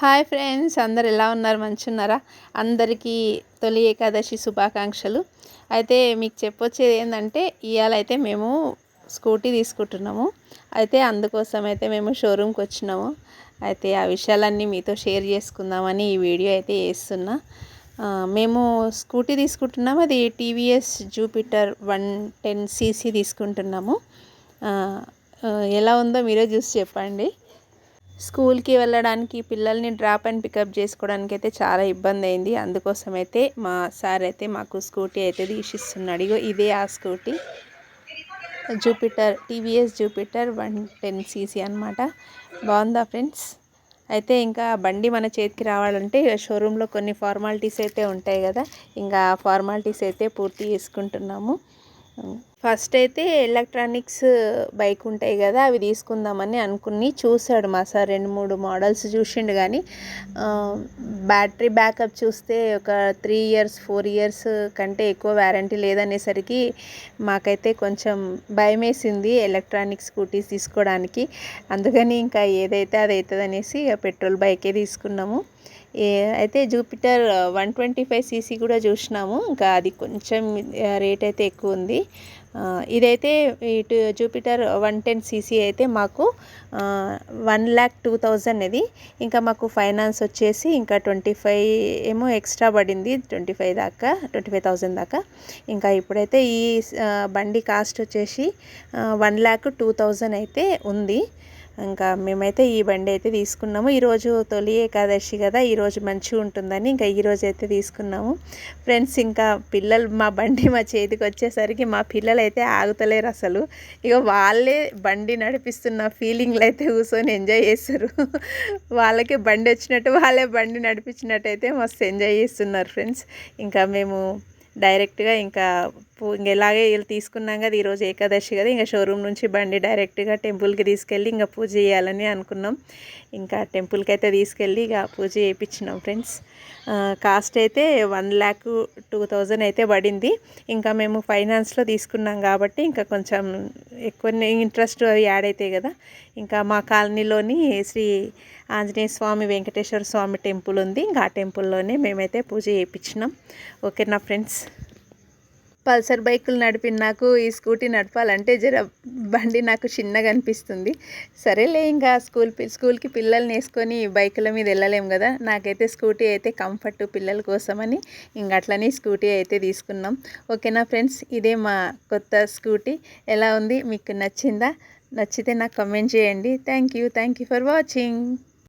Hi friends అందరు ఎలా ఉన్నారు? మంచున్నారా అందరికీ తొలి ఏకాదశి శుభాకాంక్షలు. అయితే మీకు చెప్పొచ్చేది ఏంటంటే ఇవాళ అయితే మేము స్కూటీ తీసుకుంటున్నాము. అయితే అందుకోసం అయితే మేము షోరూమ్కి వచ్చినాము. అయితే ఆ విషయాలన్నీ మీతో షేర్ చేసుకుందామని ఈ వీడియో అయితే వేస్తున్నా మేము స్కూటీ తీసుకుంటున్నాము. అది TVS Jupiter one ten CC తీసుకుంటున్నాము. ఎలా ఉందో మీరే చూసి చెప్పండి. స్కూల్కి వెళ్ళడానికి పిల్లల్ని డ్రాప్ అండ్ పికప్ చేసుకోవడానికి అయితే చాలా ఇబ్బంది అయింది అందుకోసం అయితే మా సార్ అయితే మాకు స్కూటీ అయితే తీసిస్తున్నాడు. ఇగో ఇదే ఆ scooty. Jupiter TVS Jupiter one ten CC అనమాట బాగుందా ఫ్రెండ్స్? అయితే ఇంకా బండి మన చేతికి రావాలంటే షోరూంలో కొన్ని ఫార్మాలిటీస్ అయితే ఉంటాయి కదా. ఇంకా ఫార్మాలిటీస్ అయితే పూర్తి చేసుకుంటున్నాము. ఫస్ట్ అయితే ఎలక్ట్రానిక్స్ బైక్ ఉంటాయి కదా అవి తీసుకుందామని అనుకుని చూశాడు మా సార్. రెండు మూడు మోడల్స్ చూసిండు కానీ బ్యాటరీ బ్యాకప్ చూస్తే ఒక త్రీ ఇయర్స్ ఫోర్ ఇయర్స్ కంటే ఎక్కువ వ్యారంటీ లేదనేసరికి మాకైతే కొంచెం భయం వేసింది ఎలక్ట్రానిక్ స్కూటీస్ తీసుకోవడానికి. అందుకని ఇంకా ఏదైతే అది అవుతుంది అనేసి పెట్రోల్ బైకే తీసుకున్నాము. అయితే Jupiter one twenty five CC కూడా చూసినాము. ఇంకా అది కొంచెం రేట్ అయితే ఎక్కువ ఉంది. ఇదైతే ఇటు జూపిటర్ వన్ టెన్ సీసీ అయితే మాకు వన్ ల్యాక్ టూ థౌజండ్ ఇది. ఇంకా మాకు ఫైనాన్స్ వచ్చేసి ఇంకా ట్వంటీ ఫైవ్ ఏమో ఎక్స్ట్రా పడింది ట్వంటీ ఫైవ్ దాకా ట్వంటీ ఫైవ్ థౌజండ్ దాకా. ఇంకా ఇప్పుడైతే ఈ బండి కాస్ట్ వచ్చేసి వన్ ల్యాక్ టూ థౌజండ్ అయితే ఉంది. ఇంకా మేమైతే ఈ బండి అయితే తీసుకున్నాము. ఈరోజు తొలి ఏకాదశి కదా ఈరోజు మంచిగా ఉంటుందని ఇంకా ఈరోజు అయితే తీసుకున్నాము. ఫ్రెండ్స్ ఇంకా పిల్లలు మా బండి మా చేతికి వచ్చేసరికి మా పిల్లలు అయితే ఆగుతలేరు అసలు. ఇక వాళ్ళే బండి నడిపిస్తున్న ఫీలింగ్లు అయితే కూర్చొని ఎంజాయ్ చేస్తారు. వాళ్ళకి బండి వచ్చినట్టు వాళ్ళే బండి నడిపించినట్టు అయితే మస్తు ఎంజాయ్ చేస్తున్నారు ఫ్రెండ్స్. ఇంకా మేము డైరెక్ట్గా ఇంకా ఇంకా ఎలాగే తీసుకున్నాం కదా ఈరోజు ఏకాదశి కదా ఇంకా షోరూమ్ నుంచి బండి డైరెక్ట్గా టెంపుల్కి తీసుకెళ్ళి ఇంకా పూజ చేయాలని అనుకున్నాం. ఇంకా టెంపుల్కి అయితే తీసుకెళ్ళి ఇక పూజ చేయించినాం ఫ్రెండ్స్ కాస్ట్ అయితే వన్ ల్యాక్ టూ థౌజండ్ అయితే పడింది. ఇంకా మేము ఫైనాన్స్లో తీసుకున్నాం కాబట్టి ఇంకా కొంచెం ఎక్కువ ఇంట్రెస్ట్ అవి యాడ్ అవుతాయి కదా. ఇంకా మా కాలనీలోని శ్రీ ఆంజనేయ స్వామి వెంకటేశ్వర స్వామి టెంపుల్ ఉంది. ఇంకా ఆ టెంపుల్లోనే మేమైతే పూజ చేయించినాం. ఓకే నా ఫ్రెండ్స్ పల్సర్ బైకులు నడిపిన నాకు ఈ స్కూటీ నడపాలంటే జర బండి నాకు చిన్నగా అనిపిస్తుంది. సరేలే ఇంకా స్కూల్ స్కూల్కి పిల్లల్ని వేసుకొని బైకుల మీద వెళ్ళలేము కదా. నాకైతే స్కూటీ అయితే కంఫర్ట్ పిల్లల కోసమని ఇంక అట్లనే స్కూటీ అయితే తీసుకున్నాం. ఓకేనా ఫ్రెండ్స్? ఇదే మా కొత్త స్కూటీ. ఎలా ఉంది? మీకు నచ్చిందా? నచ్చితే నాకు కమెంట్ చేయండి. Thank you. Thank you for watching.